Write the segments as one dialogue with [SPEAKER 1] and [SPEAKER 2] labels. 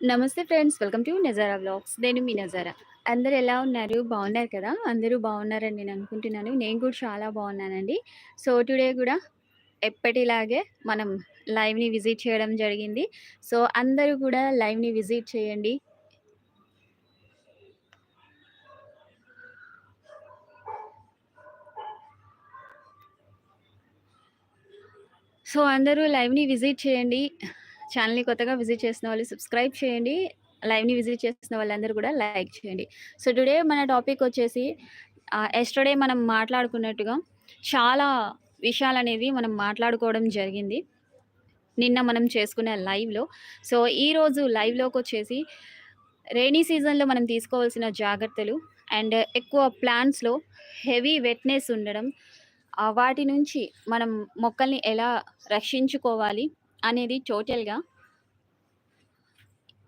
[SPEAKER 1] నమస్తే friends. Welcome to Nazara vlogs. నేను మీ నజారా. అందరు ఎలా ఉన్నారు? బాగున్నారు కదా! అందరూ బాగున్నారని నేను అనుకుంటున్నాను. నేను కూడా చాలా బాగున్నానండి. సో, టుడే కూడా ఎప్పటిలాగే మనం లైవ్‌ని విజిట్ చేయడం జరిగింది. సో, అందరూ కూడా లైవ్‌ని విజిట్ చేయండి. సో, అందరూ లైవ్‌ని విజిట్ చేయండి. ఛానల్ని కొత్తగా విజిట్ చేసిన వాళ్ళు సబ్స్క్రైబ్ చేయండి. లైవ్‌ని విజిట్ చేసిన వాళ్ళందరూ కూడా లైక్ చేయండి. సో, టుడే మన టాపిక్ వచ్చేసి ఎస్టర్డే మనం మాట్లాడుకున్నట్టుగా చాలా విషయాలు అనేవి మనం మాట్లాడుకోవడం జరిగింది. నిన్న మనం చేసుకున్న లైవ్‌లో. సో, ఈరోజు లైవ్లోకి వచ్చేసి రెయినీ సీజన్‌లో మనం తీసుకోవాల్సిన జాగ్రత్తలు అండ్ ఎక్కువ ప్లాంట్స్‌లో హెవీ వెట్‌నెస్ ఉండడం, వాటి నుంచి మనం మొక్కల్ని ఎలా రక్షించుకోవాలి అనేది టోటల్‌గా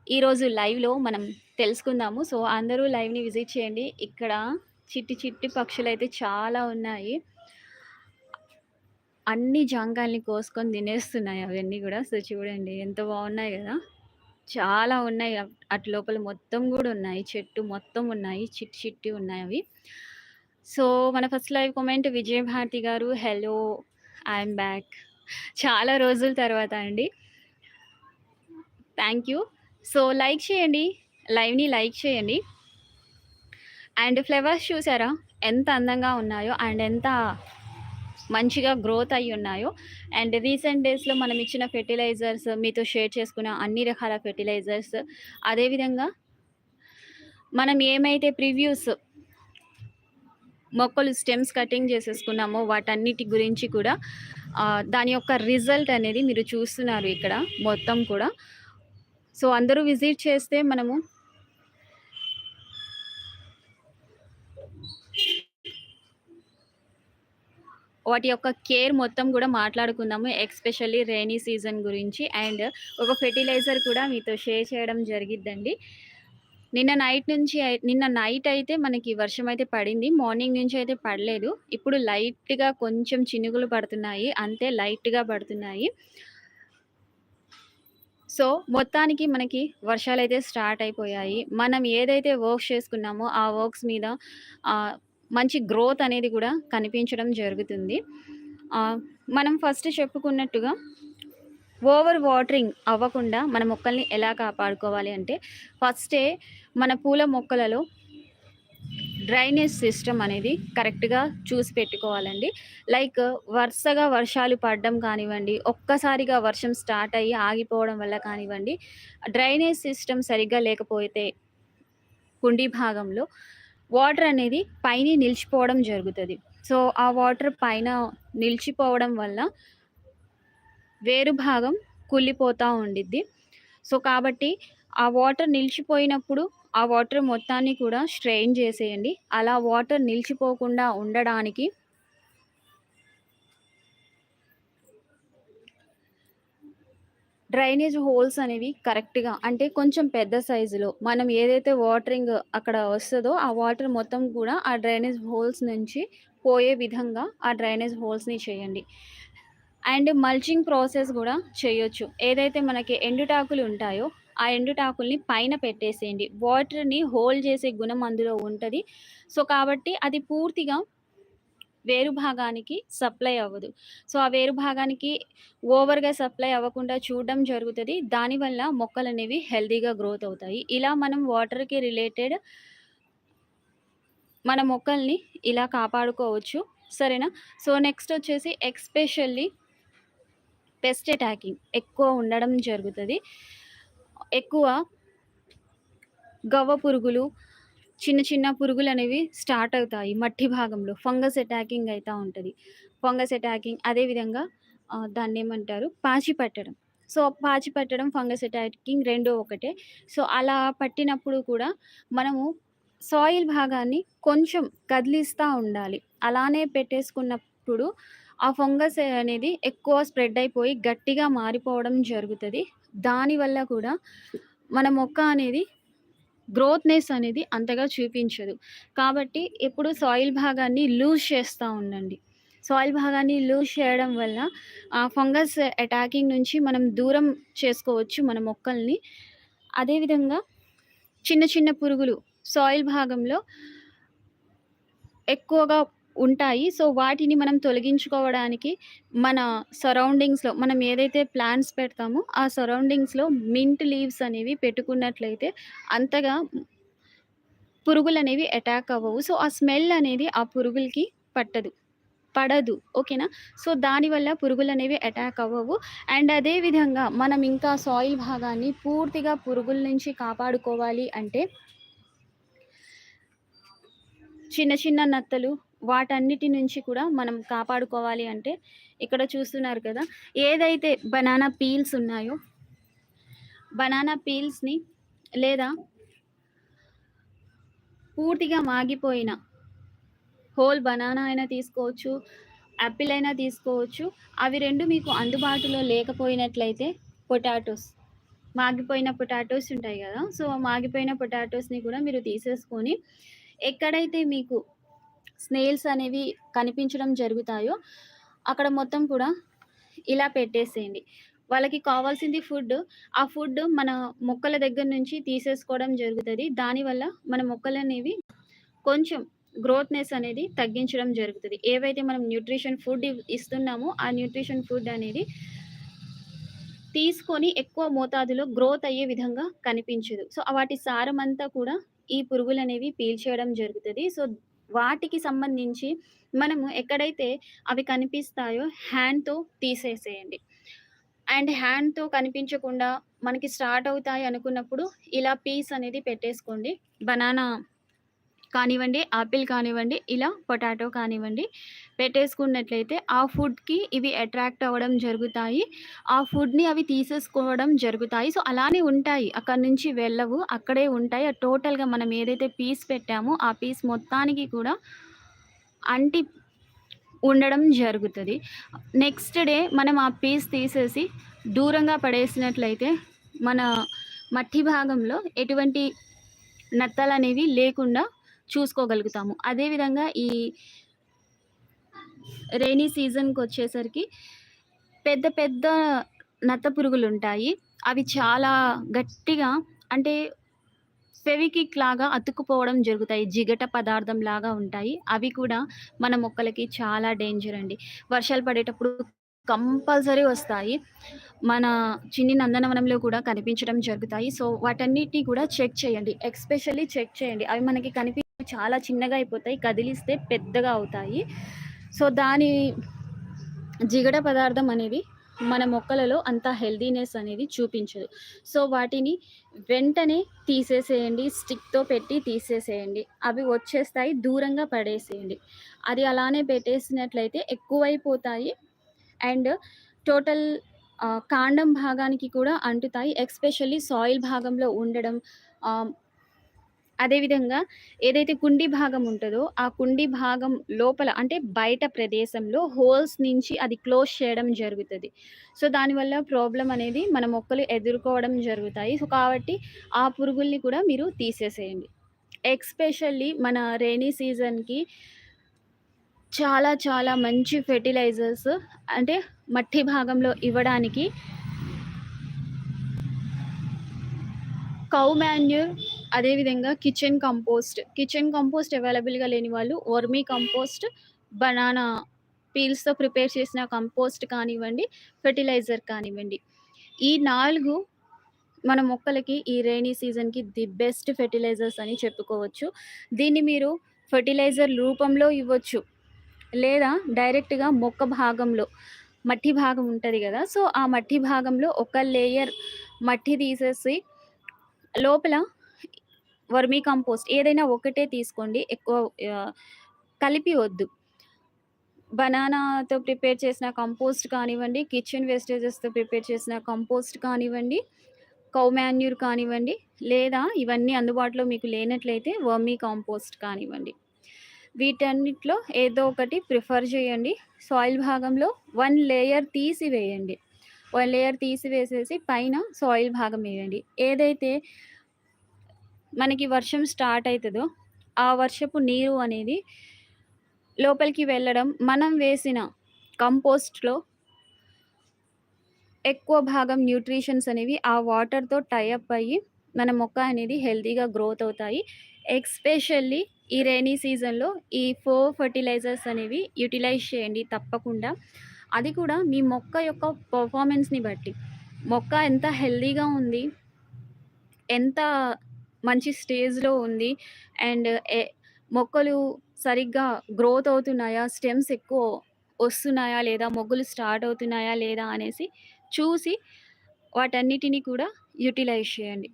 [SPEAKER 1] ఈరోజు లైవ్‌లో మనం తెలుసుకుందాము. సో, అందరూ లైవ్‌ని విజిట్ చేయండి. ఇక్కడ చిట్టి చిట్టి పక్షులు అయితే చాలా ఉన్నాయి. అన్ని జాంకాయల్ని కోసుకొని తినేస్తున్నాయి అవన్నీ కూడా సో, చూడండి ఎంత బాగున్నాయి కదా చాలా ఉన్నాయి. అటు లోపల మొత్తం కూడా ఉన్నాయి. చెట్టు మొత్తం ఉన్నాయి. చిట్టి చిట్టి అవి సో, మన ఫస్ట్ లైవ్ కామెంట్ విజయభారతి గారు హలో ఐ బ్యాక్. చాలా రోజుల తర్వాత అండి. Thank you. సో, లైక్ చేయండి. లైవ్‌ని లైక్ చేయండి. అండ్ ఫ్లవర్స్ చూసారా? ఎంత అందంగా ఉన్నాయో అండ్ ఎంత మంచిగా గ్రోత్ అయి ఉన్నాయో. అండ్ రీసెంట్ డేస్‌లో మనం ఇచ్చిన ఫెర్టిలైజర్స్ మీతో షేర్ చేసుకున్న అన్ని రకాల ఫెర్టిలైజర్స్ అదేవిధంగా మనం ఏమైతే ప్రివ్యూస్ మొక్కలు స్టెమ్స్ కటింగ్ చేసేసుకున్నామో వాటన్నిటి గురించి కూడా దాని యొక్క రిజల్ట్ అనేది మీరు చూస్తున్నారు ఇక్కడ మొత్తం కూడా. సో, అందరూ విజిట్ చేస్తే మనము వాటి యొక్క కేర్ మొత్తం కూడా మాట్లాడుకుందాము. ఎస్పెషల్లీ రెయినీ సీజన్ గురించి అండ్ ఒక ఫెర్టిలైజర్ కూడా మీతో షేర్ చేయడం జరిగిద్దండి. నిన్న నైట్ నుంచి నిన్న నైట్ అయితే మనకి వర్షం అయితే పడింది. మార్నింగ్ నుంచి అయితే పడలేదు. ఇప్పుడు లైట్‌గా కొంచెం చినుకులు పడుతున్నాయి. అంతే లైట్‌గా పడుతున్నాయి. సో, మొత్తానికి మనకి వర్షాలు అయితే స్టార్ట్ అయిపోయాయి. మనం ఏదైతే వర్క్స్ చేసుకున్నామో ఆ వర్క్స్ మీద మంచి గ్రోత్ అనేది కూడా కనిపించడం జరుగుతుంది. మనం ఫస్ట్ చెప్పుకున్నట్టుగా ఓవర్ వాటరింగ్ అవ్వకుండా మన మొక్కల్ని ఎలా కాపాడుకోవాలి అంటే ఫస్టే మన పూల మొక్కలలో డ్రైనేజ్ సిస్టమ్ అనేది కరెక్ట్‌గా చూసి పెట్టుకోవాలండి. లైక్ వరుసగా వర్షాలు పడడం కానివ్వండి, ఒక్కసారిగా వర్షం స్టార్ట్ అయ్యి ఆగిపోవడం వల్ల కానివ్వండి, డ్రైనేజ్ సిస్టమ్ సరిగ్గా లేకపోతే కుండీ భాగంలో వాటర్ అనేది పైన నిలిచిపోవడం జరుగుతుంది సో, ఆ వాటర్ పైన నిలిచిపోవడం వల్ల వేరు భాగం కూలిపోతూ ఉండిద్ది. సో, కాబట్టి ఆ వాటర్ నిలిచిపోయినప్పుడు ఆ వాటర్ మొత్తాన్ని కూడా స్ట్రెయిన్ చేసేయండి. అలా వాటర్ నిలిచిపోకుండా ఉండడానికి డ్రైనేజ్ హోల్స్ అనేవి కరెక్ట్‌గా అంటే కొంచెం పెద్ద సైజులో మనం ఏదైతే వాటరింగ్ అక్కడ వస్తుందో ఆ వాటర్ మొత్తం కూడా ఆ డ్రైనేజ్ హోల్స్ నుంచి పోయే విధంగా ఆ డ్రైనేజ్ హోల్స్‌ని చేయండి. అండ్ మల్చింగ్ ప్రాసెస్ కూడా చేయొచ్చు. ఏదైతే మనకి ఎండుటాకులు ఉంటాయో ఆ ఎండుటాకుల్ని పైన పెట్టేసేయండి. వాటర్‌ని హోల్డ్ చేసే గుణం అందులో ఉంటుంది సో, కాబట్టి అది పూర్తిగా వేరు భాగానికి సప్లై అవ్వదు. సో, ఆ వేరు భాగానికి ఓవర్‌గా సప్లై అవ్వకుండా చూడడం జరుగుతుంది దానివల్ల మొక్కలనేవి హెల్తీగా గ్రోత్ అవుతాయి. ఇలా మనం వాటర్‌కి రిలేటెడ్ మన మొక్కల్ని ఇలా కాపాడుకోవచ్చు. సరేనా? సో, నెక్స్ట్ వచ్చేసి ఎక్స్పెషల్లీ పెస్ట్ అటాకింగ్ ఎక్కువ ఉండడం జరుగుతుంది ఎక్కువ గవ్వ పురుగులు, చిన్న చిన్న పురుగులు అనేవి స్టార్ట్ అవుతాయి మట్టి భాగంలో. ఫంగస్ అటాకింగ్ అవుతూ ఉంటుంది ఫంగస్ అటాకింగ్ అదేవిధంగా దాన్ని ఏమంటారు పాచి పట్టడం. సో, పాచి పట్టడం, ఫంగస్ అటాకింగ్ రెండో ఒకటే. సో, అలా పట్టినప్పుడు కూడా మనము సాయిల్ భాగాన్ని కొంచెం కదిలిస్తూ ఉండాలి. అలానే పెట్టేసుకున్నప్పుడు ఆ ఫంగస్ అనేది ఎక్కువ స్ప్రెడ్ అయిపోయి గట్టిగా మారిపోవడం జరుగుతుంది దానివల్ల కూడా మన మొక్క అనేది గ్రోత్‌నెస్ అనేది అంతగా చూపించదు. కాబట్టి ఎప్పుడు సాయిల్ భాగాన్ని లూజ్ చేస్తూ ఉండండి. సాయిల్ భాగాన్ని లూజ్ చేయడం వల్ల ఆ ఫంగస్ అటాకింగ్ నుంచి మనం దూరం చేసుకోవచ్చు మన మొక్కల్ని. అదేవిధంగా చిన్న చిన్న పురుగులు సాయిల్ భాగంలో ఎక్కువగా ఉంటాయి. సో, వాటిని మనం తొలగించుకోవడానికి మన సరౌండింగ్స్‌లో మనం ఏదైతే ప్లాంట్స్ పెడతామో, ఆ సరౌండింగ్స్‌లో మింట్ లీవ్స్ అనేవి పెట్టుకున్నట్లయితే అంతగా పురుగులనేవి అటాక్ అవ్వవు. సో, ఆ స్మెల్ అనేది ఆ పురుగులకి పట్టదు. పడదు. ఓకేనా? సో, దానివల్ల పురుగులు అనేవి అటాక్ అవ్వవు. అండ్ అదే విధంగా మనం ఇంకా సాయిల్ భాగాన్ని పూర్తిగా పురుగుల నుంచి కాపాడుకోవాలి అంటే చిన్న చిన్న నత్తలు వాటన్నిటి నుంచి కూడా మనం కాపాడుకోవాలి అంటే ఇక్కడ చూస్తున్నారు కదా! ఏదైతే బనానా పీల్స్ ఉన్నాయో బనానా పీల్స్‌ని లేదా పూర్తిగా మాగిపోయిన హోల్ బనానా అయినా తీసుకోవచ్చు. యాపిల్ అయినా తీసుకోవచ్చు. అవి రెండు మీకు అందుబాటులో లేకపోయినట్లయితే పొటాటోస్. మాగిపోయిన పొటాటోస్ ఉంటాయి కదా సో, మాగిపోయిన పొటాటోస్‌ని కూడా మీరు తీసేసుకొని ఎక్కడైతే మీకు స్నేల్స్ అనేవి కనిపించడం జరుగుతాయో అక్కడ మొత్తం కూడా ఇలా పెట్టేసేయండి. వాళ్ళకి కావాల్సింది ఫుడ్. ఆ ఫుడ్ మన మొక్కల దగ్గర నుంచి తీసేసుకోవడం జరుగుతుంది దానివల్ల మన మొక్కలనేవి కొంచెం గ్రోత్‌నెస్ అనేది తగ్గించడం జరుగుతుంది ఏవైతే మనం న్యూట్రిషన్ ఫుడ్ ఇస్తున్నామో, ఆ న్యూట్రిషన్ ఫుడ్ అనేది తీసుకొని ఎక్కువ మోతాదులో గ్రోత్ అయ్యే విధంగా కనిపించదు. సో, వాటి సారమంతా కూడా ఈ పురుగులనేవి పీల్చేయడం జరుగుతుంది సో, వాటికి సంబంధించి మనము ఎక్కడైతే అవి కనిపిస్తాయో హ్యాండ్‌తో తీసేసేయండి. అండ్ హ్యాండ్‌తో కనిపించకుండా మనకి స్టార్ట్ అవుతాయి అనుకున్నప్పుడు ఇలా పీస్ అనేది పెట్టేసుకోండి. బనానా కానివ్వండి, ఆపిల్ కానివ్వండి, ఇలా పొటాటో కానివ్వండి. పెట్టేసుకున్నట్లయితే ఆ ఫుడ్‌కి ఇవి అట్రాక్ట్ అవ్వడం జరుగుతాయి. ఆ ఫుడ్‌ని అవి తీసేసుకోవడం జరుగుతాయి. సో, అలానే ఉంటాయి. అక్కడి నుంచి వెళ్ళవు. అక్కడే ఉంటాయి. టోటల్‌గా మనం ఏదైతే పీస్ పెట్టామో, ఆ పీస్ మొత్తానికి కూడా అంటి ఉండడం జరుగుతుంది నెక్స్ట్ డే మనం ఆ పీస్ తీసేసి దూరంగా పడేసినట్లయితే మన మట్టి భాగంలో ఎటువంటి నత్తలనేవి లేకుండా చూసుకోగలుగుతాము. అదేవిధంగా ఈ రైనీ సీజన్కి వచ్చేసరికి పెద్ద పెద్ద నత్త పురుగులు ఉంటాయి అవి చాలా గట్టిగా అంటే ఫెవికిక్ లాగా అతుక్కుపోవడం జరుగుతాయి. జిగట పదార్థం లాగా ఉంటాయి. అవి కూడా మన మొక్కలకి చాలా డేంజర్ అండి. వర్షాలు పడేటప్పుడు కంపల్సరీ వస్తాయి. మన చిన్ని నందనవనంలో కూడా కనిపించడం జరుగుతాయి. సో, వాటన్నిటిని కూడా చెక్ చేయండి. ఎస్పెషల్లీ చెక్ చేయండి. అవి మనకి కనిపి చాలా చిన్నగా అయిపోతాయి. కదిలిస్తే పెద్దగా అవుతాయి. సో, దాని జిగట పదార్థం అనేది మన మొక్కలలో అంత హెల్దీనెస్ అనేది చూపించదు. సో, వాటిని వెంటనే తీసేసేయండి. స్టిక్‌తో పెట్టి తీసేసేయండి. అవి వచ్చేస్తాయి. దూరంగా పడేసేయండి. అది అలానే పెట్టేసినట్లయితే ఎక్కువైపోతాయి. అండ్ టోటల్ కాండం భాగానికి కూడా అంటుతాయి. ఎక్స్పెషల్లీ సాయిల్ భాగంలో ఉండడం అదేవిధంగా ఏదైతే కుండీ భాగం ఉంటుందో ఆ కుండీ భాగం లోపల అంటే బయట ప్రదేశంలో హోల్స్ నుంచి అది క్లోజ్ చేయడం జరుగుతుంది సో, దానివల్ల ప్రాబ్లం అనేది మన మొక్కలు ఎదుర్కోవడం జరుగుతాయి. సో, కాబట్టి ఆ పురుగుల్ని కూడా మీరు తీసేసేయండి. ఎక్స్పెషల్లీ మన రెయినీ సీజన్‌కి చాలా చాలా మంచి ఫెర్టిలైజర్స్ అంటే మట్టి భాగంలో ఇవ్వడానికి కౌ మాన్యూర్ అదేవిధంగా కిచెన్ కంపోస్ట్. కిచెన్ కంపోస్ట్ అవైలబుల్‌గా లేని వాళ్ళు వర్మీ కంపోస్ట్, బనానా పీల్స్‌తో ప్రిపేర్ చేసిన కంపోస్ట్ కానివ్వండి, ఫెర్టిలైజర్ కానివ్వండి. ఈ నాలుగు మన మొక్కలకి ఈ రైనీ సీజన్‌కి ది బెస్ట్ ఫెర్టిలైజర్స్ అని చెప్పుకోవచ్చు. దీన్ని మీరు ఫెర్టిలైజర్ రూపంలో ఇవ్వచ్చు. లేదా డైరెక్ట్‌గా మొక్క భాగంలో మట్టి భాగం ఉంటుంది కదా సో, ఆ మట్టి భాగంలో ఒక లేయర్ మట్టి తీసేసి లోపల వర్మీ కంపోస్ట్ ఏదైనా ఒకటే తీసుకోండి. ఎక్కువ కలిపి వద్దు. బనానాతో ప్రిపేర్ చేసిన కంపోస్ట్ కానివ్వండి, కిచెన్ వేస్టేజెస్‌తో ప్రిపేర్ చేసిన కంపోస్ట్ కానివ్వండి, కౌ మాన్యూర్ కానివ్వండి, లేదా ఇవన్నీ అందుబాటులో మీకు లేనట్లయితే వర్మీ కంపోస్ట్ కానివ్వండి. వీటన్నిటిలో ఏదో ఒకటి ప్రిఫర్ చేయండి. సాయిల్ భాగంలో వన్ లేయర్ తీసివేయండి. వన్ లేయర్ తీసివేసేసి పైన సాయిల్ భాగం వేయండి. ఏదైతే మనకి వర్షం స్టార్ట్ అవుతుందో ఆ వర్షపు నీరు అనేది లోపలికి వెళ్ళడం, మనం వేసిన కంపోస్ట్‌లో ఎక్కువ భాగం న్యూట్రిషన్స్ అనేవి ఆ వాటర్‌తో టై అప్ అయ్యి మన మొక్క అనేది హెల్తీగా గ్రోత్ అవుతాయి. ఎక్స్పెషల్లీ ఈ రైనీ సీజన్‌లో ఈ ఫోర్ ఫర్టిలైజర్స్ అనేవి యుటిలైజ్ చేయండి తప్పకుండా. అది కూడా మీ మొక్క యొక్క పర్ఫార్మెన్స్ని బట్టి. మొక్క ఎంత హెల్తీగా ఉంది, ఎంత మంచి స్టేజ్‌లో ఉంది అండ్ ఎ మొక్కలు సరిగ్గా గ్రోత్ అవుతున్నాయా? స్టెమ్స్ ఎక్కువ వస్తున్నాయా? లేదా? మొగ్గులు స్టార్ట్ అవుతున్నాయా? లేదా? అనేసి చూసి వాటన్నిటిని కూడా యుటిలైజ్ చేయండి.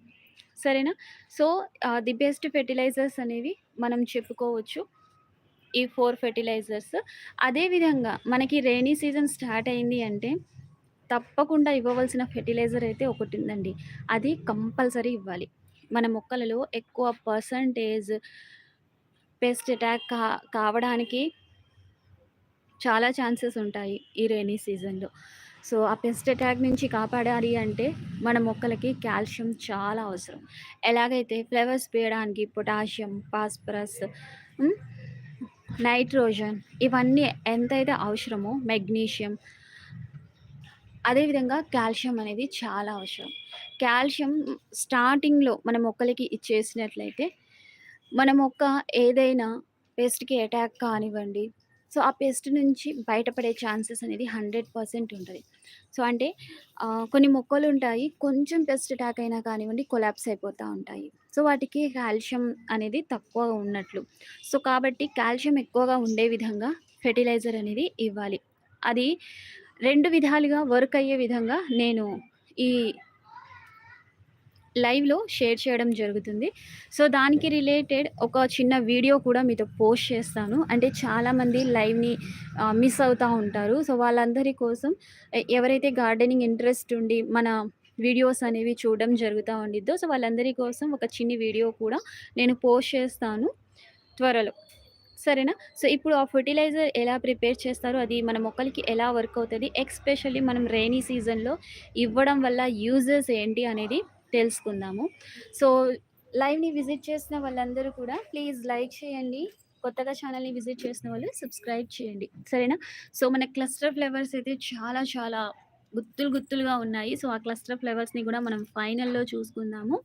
[SPEAKER 1] సరేనా? సో, ఆహ్, ది బెస్ట్ ఫెర్టిలైజర్స్ అనేవి మనం చెప్పుకోవచ్చు. ఈ 4 ఫెర్టిలైజర్స్. అదే విధంగా మనకి రెయినీ సీజన్ స్టార్ట్ అయింది అంటే తప్పకుండా ఇవ్వవలసిన ఫెర్టిలైజర్ అయితే ఒకటుందండి. అది కంపల్సరీ ఇవ్వాలి. మన మొక్కలలో ఎక్కువ పర్సెంటేజ్ పెస్ట్ అటాక్ కా కావడానికి చాలా ఛాన్సెస్ ఉంటాయి ఈ రైనీ సీజన్‌లో. సో, ఆ పెస్ట్ అటాక్ నుంచి కాపాడాలి అంటే మన మొక్కలకి కాల్షియం చాలా అవసరం. ఎలాగైతే ఫ్లవర్స్ వేయడానికి పొటాషియం, ఫాస్ఫరస్ నైట్రోజన్ ఇవన్నీ ఎంతైతే అవసరమో మెగ్నీషియం అదేవిధంగా కాల్షియం అనేది చాలా అవసరం. కాల్షియం స్టార్టింగ్‌లో మన మొక్కలకి ఇచ్చేసినట్లయితే మన మొక్క ఏదైనా పెస్ట్‌కి అటాక్ కానివ్వండి, సో, ఆ పెస్ట్ నుంచి బయటపడే ఛాన్సెస్ అనేది హండ్రెడ్ పర్సెంట్ ఉంటుంది సో, అంటే కొన్ని మొక్కలు ఉంటాయి కొంచెం పెస్ట్ అటాక్ అయినా కానివ్వండి కొలాప్స్ అయిపోతూ ఉంటాయి. సో, వాటికి కాల్షియం అనేది తక్కువగా ఉన్నట్లు. సో, కాబట్టి కాల్షియం ఎక్కువగా ఉండే విధంగా ఫెర్టిలైజర్ అనేది ఇవ్వాలి. అది రెండు విధాలుగా వర్క్ అయ్యే విధంగా నేను ఈ లైవ్‌లో షేర్ చేయడం జరుగుతుంది. సో, దానికి రిలేటెడ్ ఒక చిన్న వీడియో కూడా మీతో పోస్ట్ చేస్తాను. అంటే చాలామంది లైవ్‌ని మిస్ అవుతూ ఉంటారు. సో, వాళ్ళందరి కోసం ఎవరైతే గార్డెనింగ్ ఇంట్రెస్ట్ ఉండి మన వీడియోస్ అనేవి చూడడం జరుగుతూ ఉండిద్దో సో, వాళ్ళందరి కోసం ఒక చిన్ని వీడియో కూడా నేను పోస్ట్ చేస్తాను త్వరలో. సరేనా? సో, ఇప్పుడు ఆ ఫెర్టిలైజర్ ఎలా ప్రిపేర్ చేస్తారో అది మన మొక్కలకి ఎలా వర్క్ అవుతుంది ఎక్స్పెషల్లీ మనం రెయినీ సీజన్‌లో ఇవ్వడం వల్ల యూజెస్ ఏంటి అనేది తెలుసుకుందాము. సో, లైవ్‌ని విజిట్ చేసిన వాళ్ళందరూ కూడా ప్లీజ్ లైక్ చేయండి. కొత్తగా ఛానల్‌ని విజిట్ చేసిన వాళ్ళు సబ్స్క్రైబ్ చేయండి. సరేనా? సో, మన క్లస్టర్ ఫ్లేవర్స్ అయితే చాలా చాలా గుత్తులు గుత్తులుగా ఉన్నాయి. సో, ఆ క్లస్టర్ ఫ్లేవర్స్ని కూడా మనం ఫైనల్‌లో చూసుకుందాము.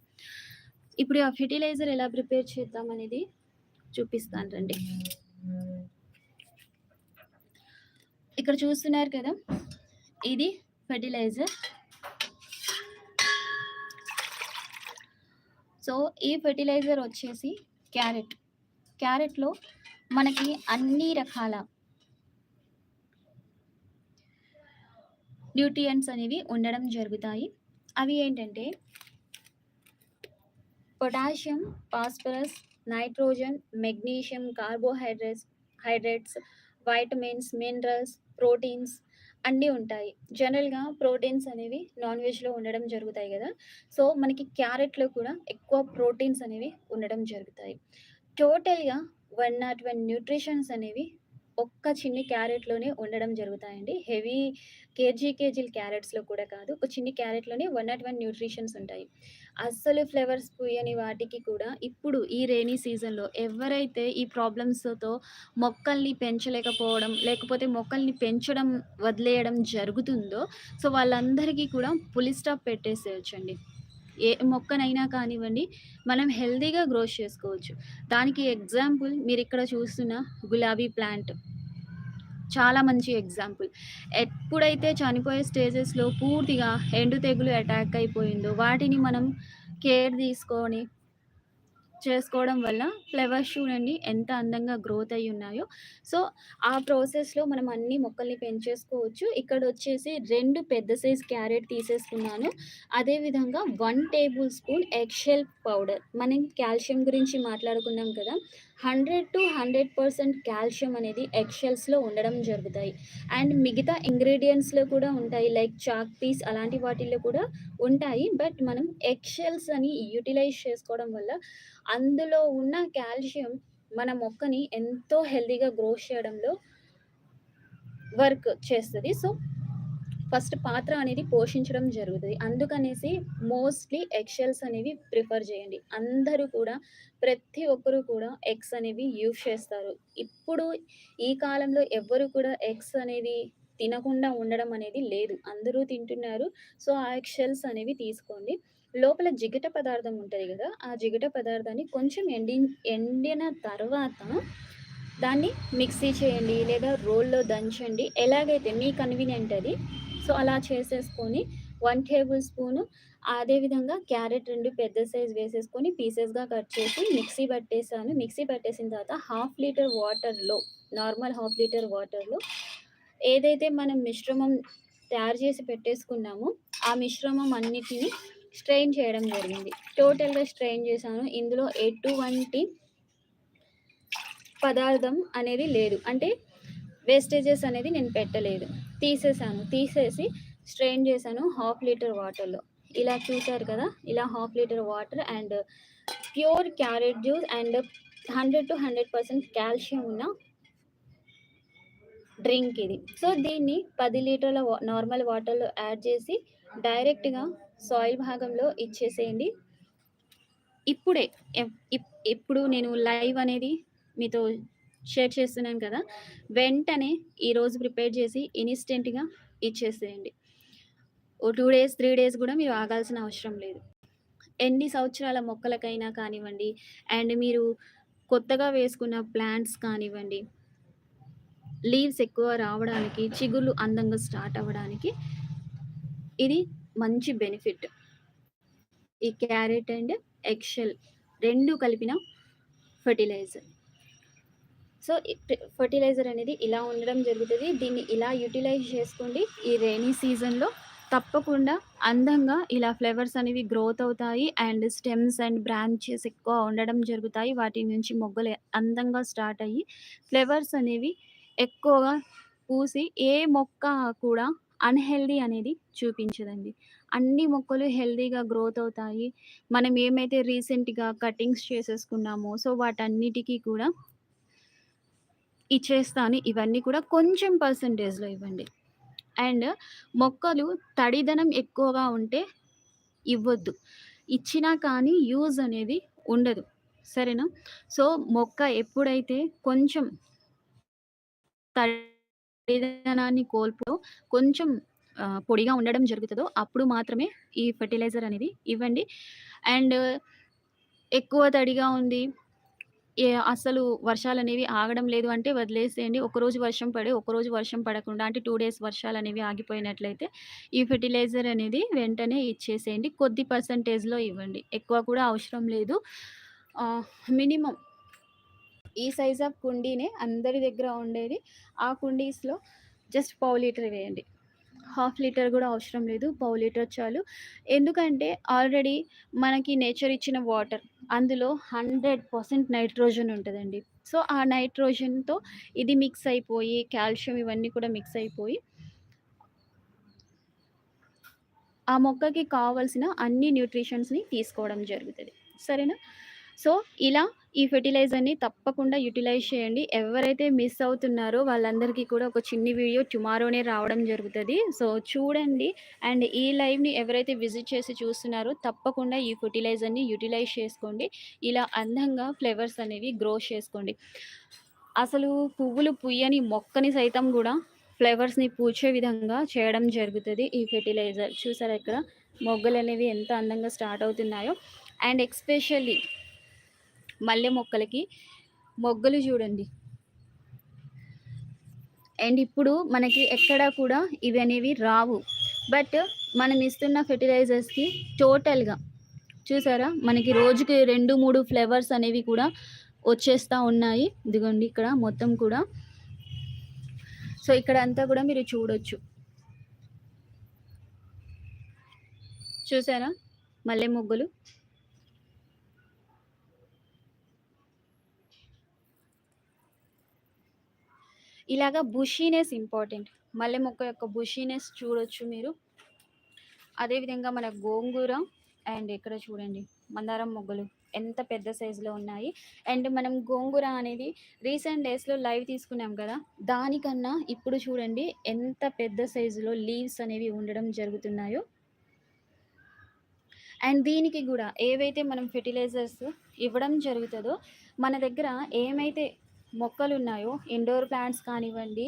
[SPEAKER 1] ఇప్పుడు ఆ ఫెర్టిలైజర్ ఎలా ప్రిపేర్ చేద్దాం అనేది చూపిస్తాను రండి. ఇక్కడ చూస్తున్నారు కదా! ఇది ఫెర్టిలైజర్. సో, ఈ ఫెర్టిలైజర్ వచ్చేసి క్యారెట్. క్యారెట్‌లో మనకి అన్ని రకాల న్యూట్రియంట్స్ అనేవి ఉండడం జరుగుతాయి. అవి ఏంటంటే potassium, phosphorus, nitrogen, magnesium, carbohydrates hydrates, vitamins, minerals, proteins అన్నీ ఉంటాయి. జనరల్‌గా ప్రోటీన్స్ అనేవి నాన్ వెజ్‌లో ఉండడం జరుగుతాయి కదా సో, మనకి క్యారెట్‌లో కూడా ఎక్కువ ప్రోటీన్స్ అనేవి ఉండడం జరుగుతాయి. టోటల్‌గా 101 న్యూట్రిషన్స్ అనేవి ఒక్క చిన్ని క్యారెట్‌లోనే ఉండడం జరుగుతాయండి. హెవీ కేజీ కేజీల క్యారెట్స్‌లో కూడా కాదు. ఒక చిన్ని క్యారెట్‌లోనే 101 న్యూట్రిషన్స్ ఉంటాయి. అస్సలు ఫ్లవర్స్ పూయని వాటికి కూడా ఇప్పుడు ఈ రెయినీ సీజన్‌లో ఎవరైతే ఈ ప్రాబ్లమ్స్‌తో మొక్కల్ని పెంచలేకపోవడం, లేకపోతే మొక్కల్ని పెంచడం వదిలేయడం జరుగుతుందో సో, వాళ్ళందరికీ కూడా పులి స్టాప్ పెట్టేసేయొచ్చండి. ఏ మొక్కనైనా కానివ్వండి మనం హెల్దీగా గ్రో చేసుకోవచ్చు. దానికి ఎగ్జాంపుల్ మీరు ఇక్కడ చూస్తున్న గులాబీ ప్లాంట్. చాలా మంచి ఎగ్జాంపుల్. ఎప్పుడైతే చనిపోయే స్టేజెస్‌లో పూర్తిగా ఎండు తెగులు అటాక్ అయిపోయిందో వాటిని మనం కేర్ తీసుకొని చేసుకోవడం వల్ల ఫ్లవర్స్ చూడండి ఎంత అందంగా గ్రోత్ అయి ఉన్నాయో. సో, ఆ ప్రాసెస్‌లో మనం అన్ని మొక్కల్ని పెంచేసుకోవచ్చు. ఇక్కడ వచ్చేసి రెండు పెద్ద సైజ్ క్యారెట్ తీసేసుకున్నాను. అదే విధంగా 1 టేబుల్ స్పూన్ ఎగ్షెల్ పౌడర్. మనం కాల్షియం గురించి మాట్లాడుకున్నాం కదా! 100-100% కాల్షియం అనేది ఎక్షెల్స్లో ఉండడం జరుగుతాయి. అండ్ మిగతా ఇంగ్రీడియంట్స్లో కూడా ఉంటాయి. లైక్ చాక్ పీస్ అలాంటి వాటిల్లో కూడా ఉంటాయి. బట్ మనం ఎక్షెల్స్ అని యుటిలైజ్ చేసుకోవడం వల్ల అందులో ఉన్న కాల్షియం మన మొక్కని ఎంతో హెల్తీగా గ్రో చేయడంలో వర్క్ చేస్తుంది సో, ఫస్ట్ పాత్ర అనేది పోషించడం జరుగుతుంది అందుకనేసి మోస్ట్‌లీ ఎక్సెల్స్ అనేవి ప్రిఫర్ చేయండి. అందరూ కూడా ప్రతి ఒక్కరు కూడా ఎగ్స్ అనేవి యూజ్ చేస్తారు. ఇప్పుడు ఈ కాలంలో ఎవ్వరు కూడా ఎగ్స్ అనేది తినకుండా ఉండడం అనేది లేదు. అందరూ తింటున్నారు. సో, ఆ ఎగ్షెల్స్ అనేవి తీసుకోండి. లోపల జిగట పదార్థం ఉంటుంది కదా ఆ జిగట పదార్థాన్ని కొంచెం ఎండి ఎండిన తర్వాత దాన్ని మిక్సీ చేయండి లేదా రోల్లో దంచండి. ఎలాగైతే మీ కన్వీనియంట్ అది. సో, అలా చేసేసుకొని వన్ టేబుల్ స్పూను అదే విధంగా క్యారెట్ రెండు పెద్ద సైజ్ వేసేసుకొని పీసెస్‌గా కట్ చేసి మిక్సీ పట్టేసాను. మిక్సీ పట్టేసిన తర్వాత హాఫ్ లీటర్ వాటర్‌లో నార్మల్ హాఫ్ లీటర్ వాటర్‌లో ఏదైతే మనం మిశ్రమం తయారు చేసి పెట్టేసుకున్నామో, ఆ మిశ్రమం అన్నిటిని స్ట్రెయిన్ చేయడం జరిగింది. టోటల్‌గా స్ట్రెయిన్ చేశాను. ఇందులో ఎటువంటి పదార్థం అనేది లేదు. అంటే వేస్టేజెస్ అనేది నేను పెట్టలేదు. తీసేసాను. తీసేసి స్ట్రెయిన్ చేశాను హాఫ్ లీటర్ వాటర్‌లో. ఇలా చూశారు కదా! ఇలా half litre water and pure carrot juice and 100-100% calcium ఉన్న డ్రింక్ ఇది. సో, దీన్ని పది లీటర్ల వా నార్మల్ వాటర్‌లో యాడ్ చేసి డైరెక్ట్‌గా సాయిల్ భాగంలో ఇచ్చేసేయండి. ఇప్పుడే ఇప్ ఇప్పుడు నేను లైవ్ అనేది మీతో షేర్ చేస్తున్నాను కదా! వెంటనే ఈరోజు ప్రిపేర్ చేసి ఇన్‌స్టెంట్‌గా ఇచ్చేసేయండి. ఓ టూ డేస్, త్రీ డేస్ కూడా మీరు ఆగాల్సిన అవసరం లేదు. ఎన్ని సంవత్సరాల మొక్కలకైనా కానివ్వండి, అండ్ మీరు కొత్తగా వేసుకున్న ప్లాంట్స్ కానివ్వండి లీవ్స్ ఎక్కువ రావడానికి, చిగుళ్ళు అందంగా స్టార్ట్ అవ్వడానికి ఇది మంచి బెనిఫిట్. ఈ క్యారెట్ అండ్ ఎక్సెల్ రెండు కలిపిన ఫెర్టిలైజర్. సో, ఫర్టిలైజర్ అనేది ఇలా ఉండడం జరుగుతుంది దీన్ని ఇలా యుటిలైజ్ చేసుకోండి. ఈ రెయినీ సీజన్‌లో తప్పకుండా అందంగా ఇలా ఫ్లవర్స్ అనేవి గ్రోత్ అవుతాయి. అండ్ స్టెమ్స్ అండ్ బ్రాంచెస్ ఎక్కువ ఉండడం జరుగుతాయి. వాటి నుంచి మొగ్గలు అందంగా స్టార్ట్ అయ్యి ఫ్లవర్స్ అనేవి ఎక్కువగా పూసి ఏ మొక్క కూడా అన్హెల్దీ అనేది చూపించదండి. అన్ని మొక్కలు హెల్దీగా గ్రోత్ అవుతాయి. మనం ఏమైతే రీసెంట్‌గా కటింగ్స్ చేసేసుకున్నామో సో, వాటన్నిటికి కూడా ఇచ్చేస్తాను. ఇవన్నీ కూడా కొంచెం పర్సెంటేజ్‌లో ఇవ్వండి. అండ్ మొక్కలు తడిదనం ఎక్కువగా ఉంటే ఇవ్వద్దు ఇచ్చినా కానీ యూజ్ అనేది ఉండదు. సరేనా? సో, మొక్క ఎప్పుడైతే కొంచెం తడిదనాన్ని కోల్పో కొంచెం పొడిగా ఉండడం జరుగుతుందో అప్పుడు మాత్రమే ఈ ఫెర్టిలైజర్ అనేది ఇవ్వండి. అండ్ ఎక్కువ తడిగా ఉంది. ఏ అసలు వర్షాలనేవి ఆగడం లేదు అంటే వదిలేసేయండి. ఒకరోజు వర్షం పడి, ఒకరోజు వర్షం పడకుండా అంటే టూ డేస్ వర్షాలు అనేవి ఆగిపోయినట్లయితే ఈ ఫెర్టిలైజర్ అనేది వెంటనే ఇచ్చేసేయండి. కొద్ది పర్సెంటేజ్‌లో ఇవ్వండి. ఎక్కువ కూడా అవసరం లేదు. మినిమం మినిమమ్ ఈ సైజ్ ఆఫ్ కుండీనే అందరి దగ్గర ఉండేది. ఆ కుండీస్‌లో జస్ట్ పావు లీటర్ వేయండి. హాఫ్ లీటర్ కూడా అవసరం లేదు. పావు లీటర్ చాలు. ఎందుకంటే ఆల్రెడీ మనకి నేచర్ ఇచ్చిన వాటర్ అందులో 100% నైట్రోజన్ ఉంటదండి. సో, ఆ నైట్రోజన్‌తో ఇది మిక్స్ అయిపోయి కాల్షియం ఇవన్నీ కూడా మిక్స్ అయిపోయి ఆ మొక్కకి కావాల్సిన అన్ని న్యూట్రిషన్స్‌ని తీసుకోవడం జరుగుతుంది సరేనా? సో, ఇలా ఈ ఫెర్టిలైజర్‌ని తప్పకుండా యుటిలైజ్ చేయండి. ఎవరైతే మిస్ అవుతున్నారో వాళ్ళందరికీ కూడా ఒక చిన్ని వీడియో టుమారోనే రావడం జరుగుతుంది సో, చూడండి. అండ్ ఈ లైవ్‌ని ఎవరైతే విజిట్ చేసి చూస్తున్నారో తప్పకుండా ఈ ఫెర్టిలైజర్‌ని యుటిలైజ్ చేసుకోండి. ఇలా అందంగా ఫ్లేవర్స్ అనేవి గ్రో చేసుకోండి. అసలు పువ్వులు పుయ్యని మొక్కని సైతం కూడా ఫ్లేవర్స్ని పూచే విధంగా చేయడం జరుగుతుంది ఈ ఫెర్టిలైజర్. చూసారా ఇక్కడ మొగ్గలు అనేవి ఎంత అందంగా స్టార్ట్ అవుతున్నాయో. అండ్ ఎక్స్‌పెషల్లీ మల్లె మొక్కలకి మొగ్గలు చూడండి. అండ్ ఇప్పుడు మనకి ఎక్కడ కూడా ఇవి అనేవి రావు. బట్ మనం ఇస్తున్న ఫెర్టిలైజర్స్‌కి టోటల్‌గా చూసారా? మనకి రోజుకి రెండు మూడు ఫ్లేవర్స్ అనేవి కూడా వచ్చేస్తూ ఉన్నాయి. ఇదిగోండి ఇక్కడ మొత్తం కూడా. సో, ఇక్కడ అంతా కూడా మీరు చూడొచ్చు. చూసారా? మల్లె మొగ్గలు. ఇలాగా బుషీనెస్ ఇంపార్టెంట్. మల్లె మొక్క యొక్క బుషీనెస్ చూడొచ్చు మీరు. అదే విధంగా మన గోంగూర అండ్ ఇక్కడ చూడండి మందారం మొగ్గలు ఎంత పెద్ద సైజులో ఉన్నాయి. అండ్ మనం గోంగూర అనేది రీసెంట్ డేస్‌లో లైవ్ తీసుకున్నాం కదా! దానికన్నా ఇప్పుడు చూడండి ఎంత పెద్ద సైజులో లీవ్స్ అనేవి ఉండడం జరుగుతున్నాయో. అండ్ దీనికి కూడా ఏవైతే మనం ఫెర్టిలైజర్స్ ఇవ్వడం జరుగుతుందో మన దగ్గర ఏమైతే మొక్కలు ఉన్నాయో ఇండోర్ ప్లాంట్స్ కానివ్వండి,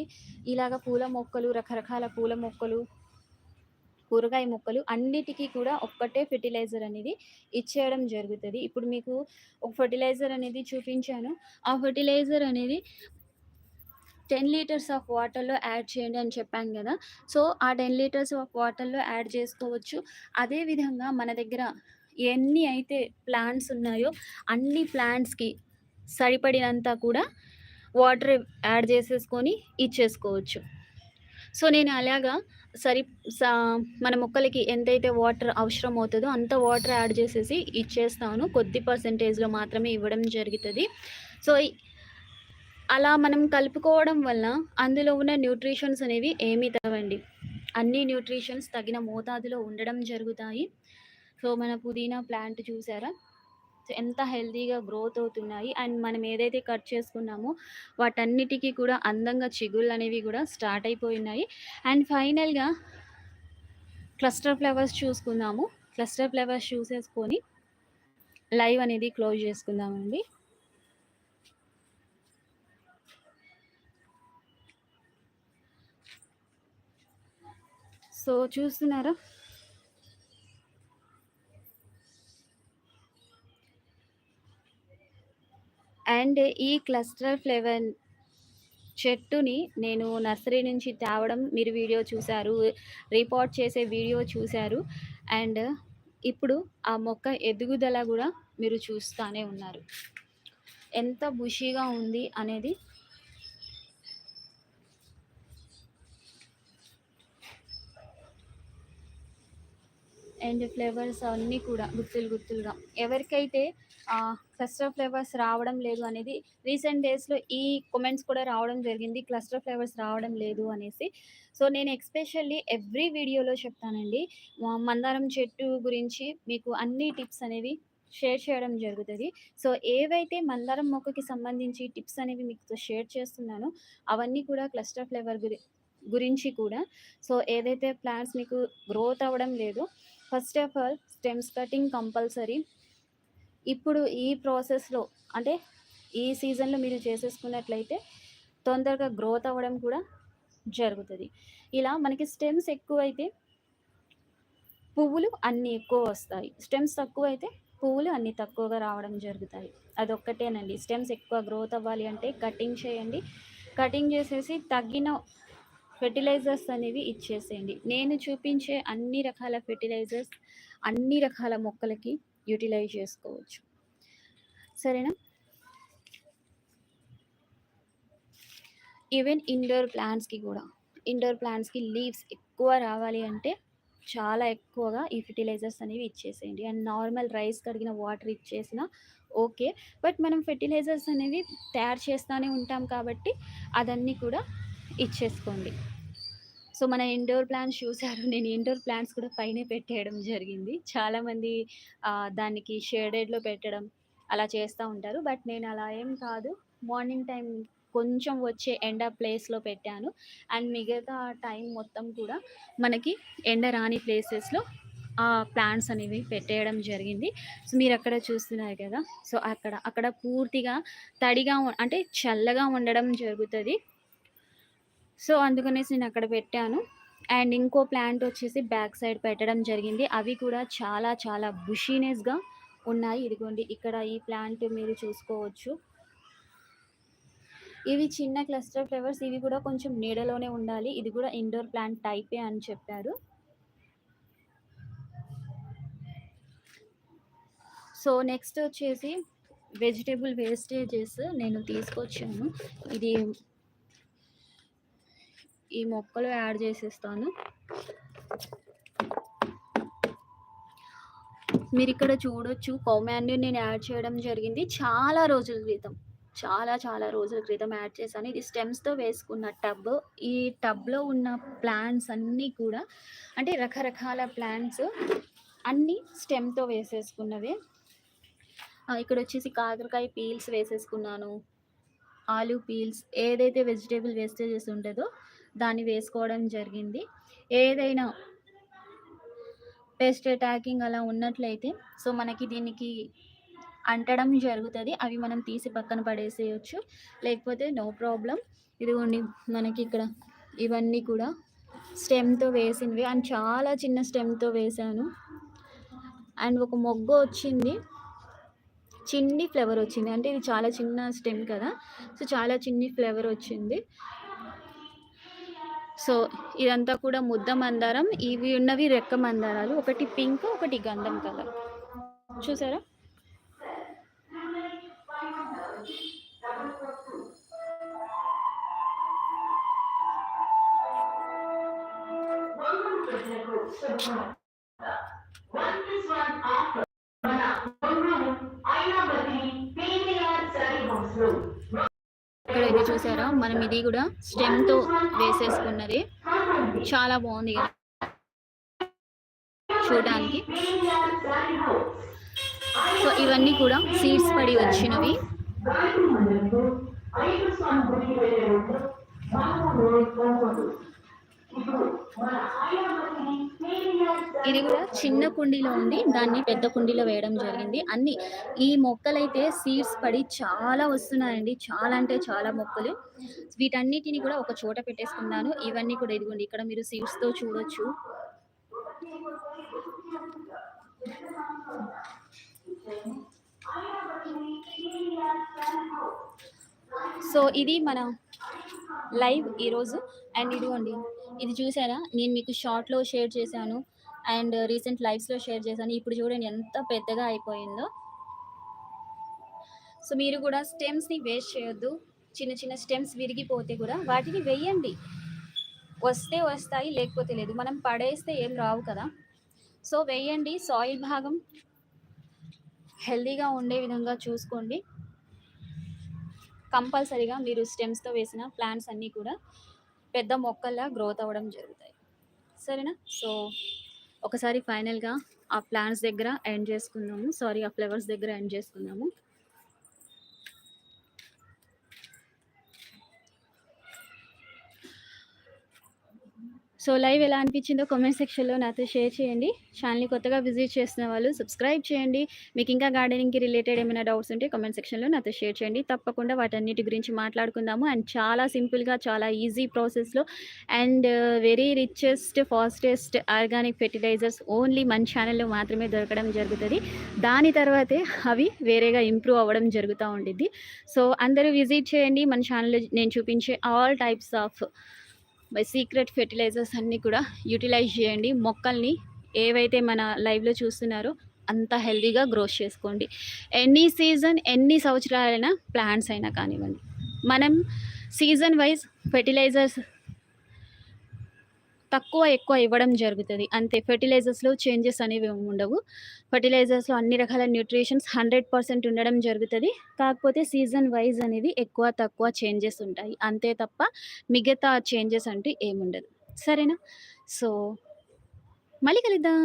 [SPEAKER 1] ఇలాగ పూల మొక్కలు, రకరకాల పూల మొక్కలు కూరగాయ మొక్కలు అన్నిటికీ కూడా ఒక్కటే ఫెర్టిలైజర్ అనేది ఇచ్చేయడం జరుగుతుంది. ఇప్పుడు మీకు ఒక ఫెర్టిలైజర్ అనేది చూపించాను. ఆ ఫెర్టిలైజర్ అనేది టెన్ లీటర్స్ ఆఫ్ వాటర్లో యాడ్ చేయండి అని చెప్పాను కదా. సో ఆ టెన్ లీటర్స్ ఆఫ్ వాటర్లో యాడ్ చేసుకోవచ్చు. అదేవిధంగా మన దగ్గర ఎన్ని అయితే ప్లాంట్స్ ఉన్నాయో అన్ని ప్లాంట్స్కి సరిపడినంత కూడా వాటర్ యాడ్ చేసేసుకొని ఇచ్చేసుకోవచ్చు. సో నేను అలాగా సరి మన మొక్కలకి ఎంతైతే వాటర్ అవసరం అవుతుందో అంత వాటర్ యాడ్ చేసేసి ఇచ్చేస్తాను. కొద్ది పర్సంటేజ్లో మాత్రమే ఇవ్వడం జరుగుతుంది. సో అలా మనం కలుపుకోవడం వల్ల అందులో ఉన్న న్యూట్రిషన్స్ అనేవి ఏమీ తవ్వండి. అన్ని న్యూట్రిషన్స్ తగిన మోతాదులో ఉండడం జరుగుతాయి. సో మన పుదీనా ప్లాంట్ చూసారా? ఎంత హెల్తీగా గ్రోత్ అవుతున్నాయి. అండ్ మనం ఏదైతే కట్ చేసుకున్నామో వాటన్నిటికీ కూడా అందంగా చిగుళ్ళు అనేవి కూడా స్టార్ట్ అయిపోయినాయి. అండ్ ఫైనల్గా క్లస్టర్ ఫ్లవర్స్ చూసుకుందాము. క్లస్టర్ ఫ్లవర్స్ చూసేసుకొని లైవ్ అనేది క్లోజ్ చేసుకుందామండి. సో చూస్తున్నారా? అండ్ ఈ క్లస్టర్ ఫ్లేవర్ చెట్టుని నేను నర్సరీ నుంచి తేవడం మీరు వీడియో చూశారు రిపోర్ట్ చేసే వీడియో చూశారు. అండ్ ఇప్పుడు ఆ మొక్క ఎదుగుదల కూడా మీరు చూస్తూనే ఉన్నారు. ఎంత బుషీగా ఉంది అనేది అండ్ ఫ్లేవర్స్ అన్నీ కూడా గుత్తులు గుత్తులుగా. ఎవరికైతే క్లస్టర్ ఫ్లేవర్స్ రావడం లేదు అనేది రీసెంట్ డేస్లో ఈ కమెంట్స్ కూడా రావడం జరిగింది. క్లస్టర్ ఫ్లేవర్స్ రావడం లేదు అనేసి. సో నేను ఎక్స్పెషల్లీ ఎవ్రీ వీడియోలో చెప్తానండి. మందారం చెట్టు గురించి మీకు అన్ని టిప్స్ అనేవి షేర్ చేయడం జరుగుతుంది. సో ఏవైతే మందారం మొక్కకి సంబంధించి టిప్స్ అనేవి మీకు షేర్ చేస్తున్నానో అవన్నీ కూడా క్లస్టర్ ఫ్లేవర్ గురి గురించి కూడా. సో ఏదైతే ప్లాంట్స్ మీకు గ్రోత్ అవ్వడం లేదు first of all stems cutting compulsory ఇప్పుడు ఈ ప్రాసెస్లో అంటే ఈ సీజన్లో మీరు చేసేసుకున్నట్లయితే తొందరగా గ్రోత్ అవ్వడం కూడా జరుగుతుంది. ఇలా మనకి స్టెమ్స్ ఎక్కువైతే పువ్వులు అన్నీ ఎక్కువ వస్తాయి. స్టెమ్స్ తక్కువ అయితే పువ్వులు అన్నీ తక్కువగా రావడం జరుగుతాయి. అదొక్కటేనండి. స్టెమ్స్ ఎక్కువ గ్రోత్ అవ్వాలి అంటే కటింగ్ చేయండి. కటింగ్ చేసేసి తగ్గిన ఫెర్టిలైజర్స్ అనేవి ఇచ్చేసేయండి. నేను చూపించే అన్ని రకాల ఫెర్టిలైజర్స్ అన్ని రకాల మొక్కలకి యూటిలైజ్ చేసుకోవచ్చు. సరేనా? ఈవెన్ ఇండోర్ ప్లాంట్స్కి కూడా. ఇండోర్ ప్లాంట్స్కి లీవ్స్ ఎక్కువ రావాలి అంటే చాలా ఎక్కువగా ఈ ఫెర్టిలైజర్స్ అనేవి ఇచ్చేసేయండి. అండ్ నార్మల్ రైస్ కడిగిన వాటర్ ఇచ్చేసిన ఓకే బట్ మనం ఫెర్టిలైజర్స్ అనేవి తయారు చేస్తూనే ఉంటాం కాబట్టి అదన్నీ కూడా ఇచ్చేసుకోండి. సో మన ఇండోర్ ప్లాంట్స్ చూసారు నేను ఇండోర్ ప్లాంట్స్ కూడా పైనే పెట్టేయడం జరిగింది. చాలామంది దానికి షేడెడ్లో పెట్టడం అలా చేస్తూ ఉంటారు. బట్ నేను అలా ఏం కాదు. మార్నింగ్ టైం కొంచెం వచ్చే ఎండ ప్లేస్లో పెట్టాను. అండ్ మిగతా టైం మొత్తం కూడా మనకి ఎండ రాని ప్లేసెస్లో ఆ ప్లాంట్స్ అనేవి పెట్టేయడం జరిగింది. సో మీరు అక్కడ చూస్తున్నారు కదా! సో అక్కడ అక్కడ పూర్తిగా తడిగా అంటే చల్లగా ఉండడం జరుగుతుంది. సో అందుకనేసి నేను అక్కడ పెట్టాను. అండ్ ఇంకో ప్లాంట్ వచ్చేసి బ్యాక్ సైడ్ పెట్టడం జరిగింది. అవి కూడా చాలా చాలా బుషీనెస్గా ఉన్నాయి. ఇదిగోండి ఇక్కడ ఈ ప్లాంట్ మీరు చూసుకోవచ్చు. ఇవి చిన్న క్లస్టర్ ఫ్లవర్స్. ఇవి కూడా కొంచెం నీడలోనే ఉండాలి. ఇది కూడా ఇండోర్ ప్లాంట్ టైపే అని చెప్పారు. సో నెక్స్ట్ వచ్చేసి వెజిటేబుల్ వేస్టేజెస్ నేను తీసుకొచ్చాను. ఇది ఈ మొక్కలు యాడ్ చేసేస్తాను. మీరు ఇక్కడ చూడొచ్చు కౌమాన్యూ నేను యాడ్ చేయడం జరిగింది. చాలా రోజుల క్రితం చాలా చాలా రోజుల క్రితం యాడ్ చేశాను. ఇది స్టెమ్స్తో వేసుకున్న టబ్ ఈ టబ్లో ఉన్న ప్లాంట్స్ అన్నీ కూడా అంటే రకరకాల ప్లాంట్స్ అన్నీ స్టెమ్తో వేసేసుకున్నవే. ఇక్కడ వచ్చేసి కాకరకాయ పీల్స్ వేసేసుకున్నాను. ఆలు పీల్స్ ఏదైతే వెజిటేబుల్ వేస్టేజెస్ ఉంటుందో దాన్ని వేసుకోవడం జరిగింది ఏదైనా పెస్ట్ అటాకింగ్ అలా ఉన్నట్లయితే సో మనకి దీనికి అంటడం జరుగుతుంది అవి మనం తీసి పక్కన పడేసేయచ్చు లేకపోతే నో ప్రాబ్లం ఇదిగోండి మనకి ఇక్కడ ఇవన్నీ కూడా స్టెమ్‌తో వేసినవి అండ్ చాలా చిన్న స్టెమ్‌తో వేశాను. అండ్ ఒక మొగ్గ వచ్చింది. చిన్ని ఫ్లేవర్ వచ్చింది. అంటే ఇది చాలా చిన్న స్టెమ్ కదా! సో, చాలా చిన్ని ఫ్లేవర్ వచ్చింది. సో, ఇదంతా కూడా ముద్ద మందారం. ఇవి ఉన్నవి రెక్క మందారాలు. ఒకటి పింక్, ఒకటి గంధం కలర్. చూసారా?
[SPEAKER 2] మన బొంగళూరు
[SPEAKER 1] చూసారా? మనం ఇది గూడా స్టెమ్‌తో వేసేసుకున్నది. చాలా బాగుంది కదా చూడడానికి. సో, ఇవన్నీ కూడా సీడ్స్ పడి వచ్చినవి. ఇది కూడా చిన్న కుండీలో ఉంది. దాన్ని పెద్ద కుండీలో వేయడం జరిగింది. అన్ని ఈ మొక్కలైతే సీడ్స్ పడి చాలా వస్తున్నాయండి. చాలా అంటే చాలా మొక్కలు. వీటన్నిటిని కూడా ఒక చోట పెట్టేసుకున్నాను. ఇవన్నీ కూడా ఇదిగోండి ఇక్కడ మీరు సీడ్స్తో చూడొచ్చు. సో, ఇది మన లైవ్ ఈరోజు. అండ్ ఇదిగోండి ఇది చూసారా? నేను మీకు షార్ట్‌లో షేర్ చేశాను. అండ్ రీసెంట్ లైవ్స్‌లో షేర్ చేశాను. ఇప్పుడు చూడండి ఎంత పెద్దగా అయిపోయిందో. సో, మీరు కూడా స్టెమ్స్‌ని వేస్ట్ చేయొద్దు. చిన్న చిన్న స్టెమ్స్ విరిగిపోతే కూడా వాటిని వెయ్యండి. వస్తే వస్తాయి. లేకపోతే లేదు. మనం పడేస్తే ఏం రావు కదా! సో, వెయ్యండి. సాయిల్ భాగం హెల్దీగా ఉండే విధంగా చూసుకోండి. కంపల్సరీగా మీరు స్టెమ్స్‌తో వేసిన ప్లాంట్స్ అన్నీ కూడా పెద్ద మొక్కల్లా గ్రోత్ అవ్వడం జరుగుతాయి. సరేనా? సో, ఒకసారి ఫైనల్‌గా ఆ ప్లాంట్స్ దగ్గర ఎండ్ చేసుకుందాము. సారీ ఆ ఫ్లవర్స్ దగ్గర ఎండ్ చేసుకుందాము. సో, లైవ్ ఎలా అనిపించిందో కామెంట్ సెక్షన్‌లో నాతో షేర్ చేయండి. ఛానల్ని కొత్తగా విజిట్ చేస్తున్న వాళ్ళు సబ్స్క్రైబ్ చేయండి. మీకు ఇంకా గార్డెనింగ్‌కి రిలేటెడ్ ఏమైనా డౌట్స్ ఉంటే కామెంట్ సెక్షన్‌లో నాతో షేర్ చేయండి. తప్పకుండా వాటన్నిటి గురించి మాట్లాడుకుందాము. అండ్ చాలా సింపుల్‌గా చాలా ఈజీ ప్రాసెస్‌లో and very richest, fastest organic fertilizers only మన ఛానల్లో మాత్రమే దొరకడం జరుగుతుంది దాని తర్వాతే అవి వేరేగా ఇంప్రూవ్ అవ్వడం జరుగుతూ ఉండిద్ది. సో, అందరూ విజిట్ చేయండి. మన ఛానల్లో నేను చూపించే all types of by secret fertilizers అన్నీ కూడా యుటిలైజ్ చేయండి. మొక్కల్ని ఏవైతే మన లైవ్‌లో చూస్తున్నారో అంత హెల్దీగా గ్రోత్ చేసుకోండి. ఎన్ని సీజన్, ఎన్ని సంవత్సరాలైనా ప్లాంట్స్ అయినా కానివ్వండి. మనం సీజన్ వైస్ ఫెర్టిలైజర్స్ తక్కువ, ఎక్కువ ఇవ్వడం జరుగుతుంది అంతే ఫెర్టిలైజర్స్‌లో చేంజెస్ అనేవి ఉండవు. ఫెర్టిలైజర్స్‌లో అన్ని రకాల న్యూట్రిషన్స్ 100% ఉండడం జరుగుతుంది కాకపోతే సీజన్ వైజ్ అనేది ఎక్కువ, తక్కువ చేంజెస్ ఉంటాయి. అంతే తప్ప మిగతా చేంజెస్ అంటూ ఏముండదు. సరేనా? సో, మళ్ళీ కలుద్దాం.